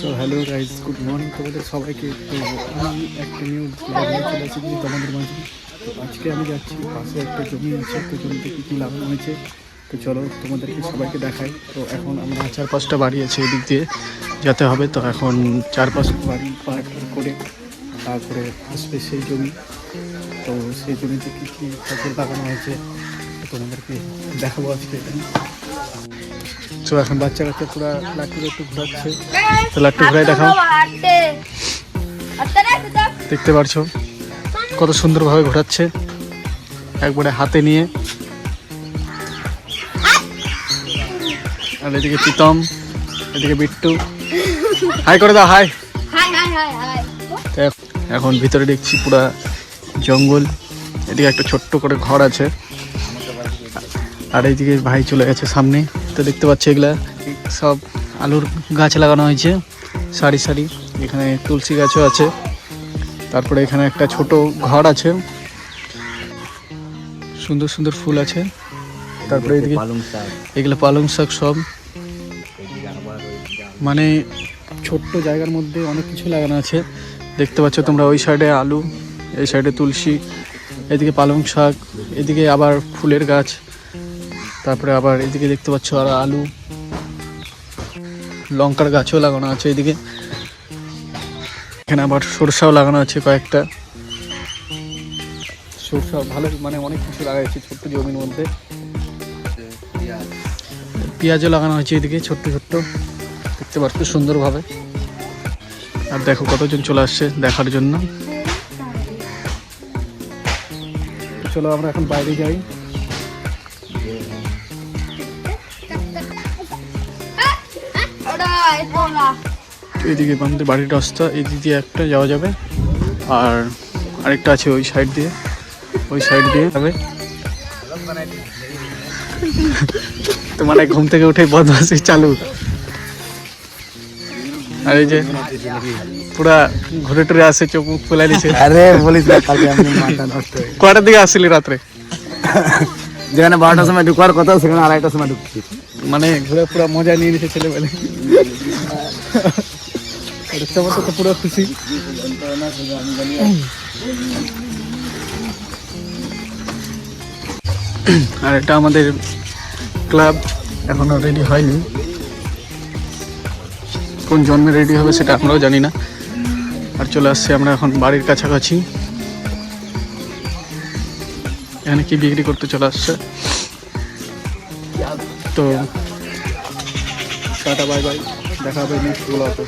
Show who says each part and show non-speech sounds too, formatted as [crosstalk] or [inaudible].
Speaker 1: তো hello guys good morning তোমাদের সবাইকে তো আমি একটা নিউ ব্লগ নিয়ে চলে এসেছি তোমাদের মাঝে। আজকে আমি যাচ্ছি পাশে একটা জমি আছে, তো জমিতে কী কী লাগানো হয়েছে? তো চলো তোমাদেরকে সবাইকে দেখাই। তো এখন আমরা চার পাঁচটা বাড়ি আছে এদিক দিয়ে যেতে হবে। তো এখন চার পাঁচটা বাড়ি পার করে তারপরে আসবে সেই জমি। তো সেই জমিতে কী কী ফসল লাগানো হয়েছে তোমাদেরকে দেখাবো আজকে তো এখন বাচ্চা কাচ্চা পুরো লাট্টু একটু ঘোরাচ্ছে। তো লাট্টু ঘুরাই দেখাও। দেখতে পারছ? কত সুন্দরভাবে ঘোরাচ্ছে। একবারে হাতে নিয়ে। আর এদিকে প্রীতম এদিকে বিট্টু। হাই করে দাও হাই। এখন ভিতরে দেখছি পুরা জঙ্গল। এদিকে একটা ছোট্ট করে ঘর আছে। আর এইদিকে ভাই চলে গেছে সামনে। তো দেখতে পাচ্ছি এগুলা। সব আলুর গাছ লাগানো হয়েছে সারি সারি। এখানে তুলসী গাছও আছে। তারপরে এখানে একটা ছোট ঘর আছে। সুন্দর সুন্দর ফুল আছে। তারপরে এদিকে
Speaker 2: পালং শাক।
Speaker 1: এগুলো পালং শাক সব। মানে ছোট্ট জায়গার মধ্যে অনেক কিছু লাগানো আছে। দেখতে পাচ্ছ তোমরা ওই সাইডে আলু এই সাইডে তুলসী এদিকে পালং শাক এদিকে আবার ফুলের গাছ। তারপরে আবার এদিকে দেখতে পাচ্ছ আর আলু। লঙ্কার গাছও লাগানো আছে এদিকে। এখানে আবার সরষাও লাগানো আছে কয়েকটা। সরষা ভালো মানে অনেক কিছু লাগাইছে ছোট্ট জমির মধ্যে।
Speaker 2: পেঁয়াজ
Speaker 1: পেঁয়াজও লাগানো হয়েছে এদিকে ছোট্ট ছোট্ট। দেখতে পাচ্ছ সুন্দরভাবে। আর দেখো কতজন চলে আসছে দেখার জন্য। চলো আমরা এখন বাইরে যাই। তো এদিকে আমাদের বাড়ির রাস্তা এদিক দিয়ে একটা যাওয়া যাবে। আর আরেকটা আছে ওই সাইড দিয়ে। ওই সাইড দিয়ে যাবে। [laughs] তো মানে ঘুম থেকে উঠে বদমাসি চালু। আর এই যে পুরা ঘুরে টুরে আসে চোখ মুখ ফেলাই দিছে।
Speaker 2: আরে বলিস না কালকে আমি মাথা নষ্ট হয়ে
Speaker 1: কটার দিকে আসলি রাত্রে?
Speaker 2: যেখানে বারোটার সময় ঢুকবার কথা সেখানে আড়াইটার সময় ঢুকছি।
Speaker 1: মানে ঘুরে পুরো মজা নিয়ে নিছে ছেলেবেলে তোমার তো পুরো খুশি। আর এটা আমাদের ক্লাব এখনও রেডি হয়নি। কোন জন্মে রেডি হবে সেটা আমরাও জানি না। আর চলে আসছি আমরা এখন বাড়ির কাছাকাছি। এখানে কি বিক্রি করতে চলে আসছে? তো টাটা বাই বাই। দেখা হবে নেক্সট ব্লগে